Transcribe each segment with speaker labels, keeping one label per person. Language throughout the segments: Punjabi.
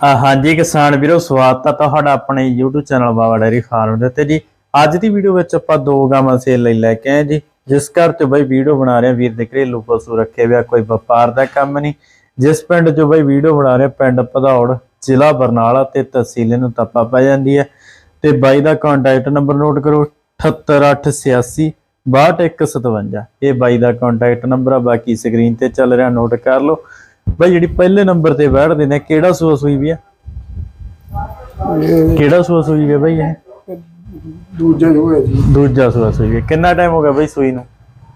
Speaker 1: ਹਾਂਜੀ ਕਿਸਾਨ ਵੀਰੋ, ਸਵਾਗਤ ਹੈ ਤੁਹਾਡਾ ਆਪਣੇ YouTube channel Baba dairy farm ਦੇ ਉੱਤੇ ਜੀ। ਅੱਜ ਦੀ ਵੀਡੀਓ ਵਿੱਚ ਆਪਾਂ ਦੋ ਗਾਵਾਂ ਸੇਲ ਲਈ ਲੈ ਕੇ ਆਏ ਜੀ, ਜਿਸ ਘਰ ਤੇ ਬਈ ਵੀਡੀਓ ਬਣਾ ਰਹੇ ਆ, ਵੀਰ ਦੇ ਘਰੇਲੂ ਪਸ਼ੂ ਰੱਖੇ ਹੋਇਆ ਕੋਈ ਵਪਾਰ ਦਾ ਕੰਮ ਨਹੀਂ। ਜਿਸ ਪਿੰਡ 'ਚੋਂ ਬਈ ਵੀਡੀਓ ਬਣਾ ਰਹੇ ਪਿੰਡ ਭਦੌੜ, ਜ਼ਿਲ੍ਹਾ ਬਰਨਾਲਾ ਤੇ ਤਹਿਸੀਲ ਨੂੰ ਤੱਪਾ ਪੈ ਜਾਂਦੀ ਹੈ। ਤੇ ਬਾਈ ਦਾ ਕੰਟੈਕਟ ਨੰਬਰ ਨੋਟ ਕਰੋ 78886 62157 ਇਹ ਬਾਈ ਦਾ ਕੰਟੈਕਟ ਨੰਬਰ ਆ, ਬਾਕੀ ਸਕਰੀਨ ਤੇ ਚੱਲ ਰਿਹਾ ਨੋਟ ਕਰ ਲਓ। ਬਾਈ ਜਿਹੜੀ ਪਹਿਲੇ ਨੰਬਰ ਤੇ ਬੈਠਦੇ ਨੇ ਕਿਹੜਾ ਸੂਆ ਸੂਈ ਵੀ ਆ? ਕਿਹੜਾ ਸੂਆ ਸੂਈ ਹੈ ਬਾਈ ਇਹ?
Speaker 2: ਦੂਜੇ ਹੋਏ ਜੀ।
Speaker 1: ਦੂਜਾ ਸੂਆ ਸੂਈ ਹੈ ਕਿੰਨਾ ਟਾਈਮ ਹੋ ਗਿਆ ਬਾਈ ਸੂਈ ਨੂੰ?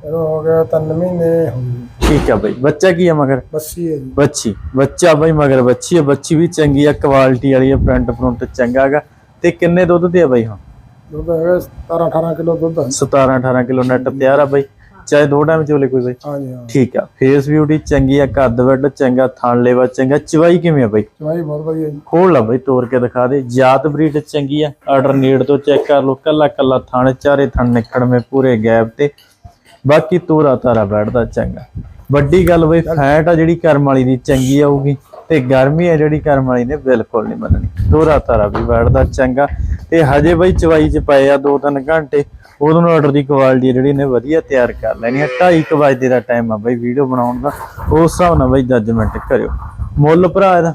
Speaker 2: ਇਹਨੂੰ ਹੋ ਗਿਆ ਤਿੰਨ ਮਹੀਨੇ ਹੋ ਗਏ।
Speaker 1: ਠੀਕ ਆ ਬਾਈ। ਬੱਚਾ ਕੀ ਹੈ ਮਗਰ?
Speaker 2: ਬੱਸੀ ਹੈ ਜੀ।
Speaker 1: ਬੱਚੀ। ਬੱਚਾ ਬਾਈ ਮਗਰ ਬੱਚੀ ਹੈ ਬੱਚੀ ਵੀ ਚੰਗੀ ਆ ਕੁਆਲਿਟੀ ਵਾਲੀ ਹੈ ਪ੍ਰਿੰਟ ਪ੍ਰਿੰਟ ਚੰਗਾ ਹੈਗਾ। ਤੇ ਕਿੰਨੇ ਦੁੱਧ ਦੇ ਆ ਬਾਈ ਹੁਣ?
Speaker 2: ਦੁੱਧ ਹੈਗਾ 17 18 ਕਿਲੋ ਦੁੱਧ ਹੈ
Speaker 1: 17 18 ਕਿਲੋ ਨੈਟ ਤਿਆਰ ਆ ਬਾਈ। ਚਾਹੇ ਦੋ ਟਾਈਮ ਚੋਲੇ ਕੋਈ ਬਾਈ।
Speaker 2: ਹਾਂਜੀ ਹਾਂ।
Speaker 1: ਠੀਕ ਆ। ਫੇਸ ਬਿਊਟੀ ਚੰਗੀ ਆ ਕੱਦ ਵੱਡ ਚੰਗਾ ਥਣ ਲੇਵਾ ਚੰਗਾ। ਚਵਾਈ ਕਿਵੇਂ ਆ ਬਾਈ?
Speaker 2: ਚਵਾਈ ਬਹੁਤ ਵਧੀਆ ਜੀ।
Speaker 1: ਖੋਲ ਲਾ ਬਈ ਤੋੜ ਕੇ ਦਿਖਾ ਦੇ। ਜਾਤ ਬਰੀਡ ਚੰਗੀ ਆ ਆਰਡਰ ਨੀਡ ਤੋਂ ਚੈੱਕ ਕਰ ਲੋ ਕੱਲਾ ਕੱਲਾ ਥਣ ਚਾਰੇ ਥਣ ਨਿਕੜਵੇਂ ਪੂਰੇ ਗੈਪ ਤੇ। ਬਾਕੀ ਤੋਰਾ ਤਾਰਾ ਬੈਠਦਾ ਚੰਗਾ। ਵੱਡੀ ਗੱਲ ਬਈ ਫੈਟ ਆ ਜਿਹੜੀ ਕਰਮ ਵਾਲੀ ਦੀ ਚੰਗੀ ਆਊਗੀ ਤੇ ਗਰਮੀ ਆ ਜਿਹੜੀ ਕਰਮ ਵਾਲੀ ਨੇ ਬਿਲਕੁਲ ਨਹੀਂ ਮੰਨਣੀ। ਤੋਰਾ ਤਾਰਾ ਵੀ ਬੈਠਦਾ ਚੰਗਾ। ਤੇ ਹਜੇ ਬਈ ਚਵਾਈ ਚ ਪਏ ਆ 2-3 ਘੰਟੇ। ਉਦੋਂ ਨੂੰ ਆਰਡਰ ਦੀ ਕੁਆਲਿਟੀ ਜਿਹੜੀ ਨੇ ਵਧੀਆ ਤਿਆਰ ਕਰ ਲੈਣੀ ਆ। 2:30 ਵਜੇ ਦਾ ਟਾਈਮ ਆ ਬਈ ਵੀਡੀਓ ਬਣਾਉਣ ਦਾ। ਉਸ ਹਿਸਾਬ ਨਾਲ ਬਈ ਜੱਜਮੈਂਟ ਕਰਿਓ। ਮੁੱਲ ਭਰਾ ਇਹਦਾ?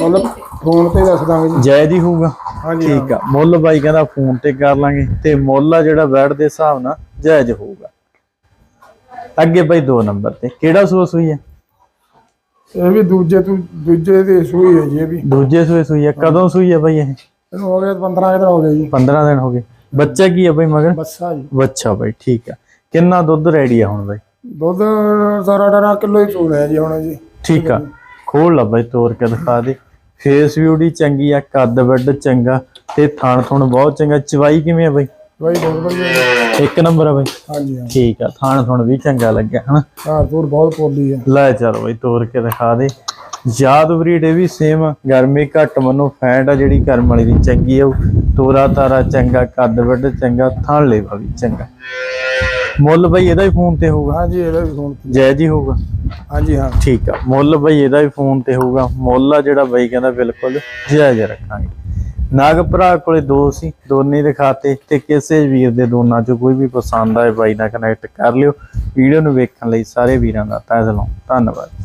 Speaker 2: ਮਤਲਬ ਫੋਨ ਤੇ ਦੱਸ ਦਾਂਗੇ ਜੀ।
Speaker 1: ਜਾਇਜ਼ ਹੀ ਹੋਊਗਾ?
Speaker 2: ਹਾਂਜੀ
Speaker 1: ਠੀਕ ਆ। ਮੁੱਲ ਬਾਈ ਕਹਿੰਦਾ ਫੋਨ ਤੇ ਕਰ ਲਾਂਗੇ। ਤੇ ਮੁੱਲ ਆ ਜਿਹੜਾ ਬੈਡ ਦੇ ਹਿਸਾਬ ਨਾਲ ਜਾਇਜ਼ ਹੋਊਗਾ। ਅੱਗੇ ਬਾਈ 2 ਨੰਬਰ ਤੇ। ਕਿਹੜਾ ਸੂਆ ਸੂਈ ਹੈ
Speaker 2: ਇਹ ਵੀ ਦੂਜੇ ਤੋਂ ਦੂਜੇ ਦੀ ਸੂਈ ਹੈ ਜੀ ਇਹ ਵੀ।
Speaker 1: ਦੂਜੇ ਸੂਏ ਸੂਈ ਹੈ ਕਦੋਂ ਸੂਈ ਹੈ ਬਾਈ ਇਹ?
Speaker 2: ਇਹਨੂੰ ਹੋ ਗਿਆ 15 ਦਿਨ ਹੋ ਗਏ ਜੀ।
Speaker 1: 15 ਦਿਨ ਹੋ ਗਏ। ਬੱਚਾ ਕੀ ਹੈ ਬਾਈ ਮਗਰ?
Speaker 2: ਬੱਸਾ ਜੀ।
Speaker 1: ਬੱਚਾ ਬਾਈ ਠੀਕ ਆ। ਕਿੰਨਾ ਦੁੱਧ ਰੈਡੀ ਆ ਹੁਣ ਬਾਈ?
Speaker 2: ਦੁੱਧ 17 18 ਕਿਲੋ ਹੀ ਚੋਣਿਆ ਜੀ ਹੁਣ ਜੀ।
Speaker 1: ਠੀਕ ਆ। ਖੋਲ ਲਾ ਬਾਈ ਤੋੜ ਕੇ ਦਿਖਾ ਦੇ। ਫੇਸ ਬਿਊਟੀ ਚੰਗੀ ਆ ਕੱਦ ਵੱਡ ਚੰਗਾ ਤੇ ਥਣ ਥਣ ਬਹੁਤ ਚੰਗਾ। ਚਵਾਈ ਕਿਵੇਂ ਆ ਬਾਈ?
Speaker 2: ਚਵਾਈ ਬਹੁਤ ਵਧੀਆ।
Speaker 1: ਇੱਕ ਨੰਬਰ ਆ ਬਾਈ?
Speaker 2: ਹਾਂਜੀ ਹਾਂ
Speaker 1: ਠੀਕ ਆ ਥਣ ਥਣ ਵੀ ਚੰਗਾ ਲੱਗਿਆ ਹਨਾ?
Speaker 2: ਘਰ ਦੂਰ ਬਹੁਤ ਪੋਲੀ ਹੈ
Speaker 1: ਲੈ ਚਲ ਬਈ ਤੋੜ ਕੇ ਦਿਖਾ ਦੇ। ਯਾਦ ਬਰੀਡ ਇਹ ਵੀ ਸੇਮ ਗਰਮੀ ਘੱਟ ਮੰਨੋ ਫੈਂਟ ਆ ਜਿਹੜੀ ਕਰਮ ਵਾਲੀ ਦੀ ਚੰਗੀ ਆ ਤੋਰਾ ਤਾਰਾ ਚੰਗਾ ਕੱਦ ਵੱਡ ਚੰਗਾ ਥਣ ਲੇਵਾ ਵੀ ਚੰਗਾ। ਮੁੱਲ ਬਈ ਇਹਦਾ ਹੀ ਫੋਨ ਤੇ ਹੋਊਗਾ।
Speaker 2: ਹਾਂਜੀ ਇਹਦਾ ਵੀ ਫੋਨ
Speaker 1: ਜਾਇਜ਼ ਹੀ ਹੋਊਗਾ।
Speaker 2: ਹਾਂਜੀ ਹਾਂ।
Speaker 1: ਠੀਕ ਆ ਮੁੱਲ ਬਈ ਇਹਦਾ ਵੀ ਫੋਨ ਤੇ ਹੋਊਗਾ। ਮੁੱਲ ਆ ਜਿਹੜਾ ਬਈ ਕਹਿੰਦਾ ਬਿਲਕੁਲ ਜਾਇਜ਼ ਰੱਖਾਂਗੇ। ਨਾਗ ਭਰਾ ਕੋਲੇ ਦੋ ਸੀ ਦੋਨੇ ਦਿਖਾਤੇ ਤੇ ਕਿਸੇ ਵੀਰ ਦੇ ਦੋਨਾਂ ਚੋਂ ਕੋਈ ਵੀ ਪਸੰਦ ਆਏ ਬਾਈ ਨਾਲ ਕਨੈਕਟ ਕਰ ਲਿਓ। ਵੀਡੀਓ ਨੂੰ ਵੇਖਣ ਲਈ ਸਾਰੇ ਵੀਰਾਂ ਦਾ ਤਹਿ ਦਿਲੋਂ ਧੰਨਵਾਦ।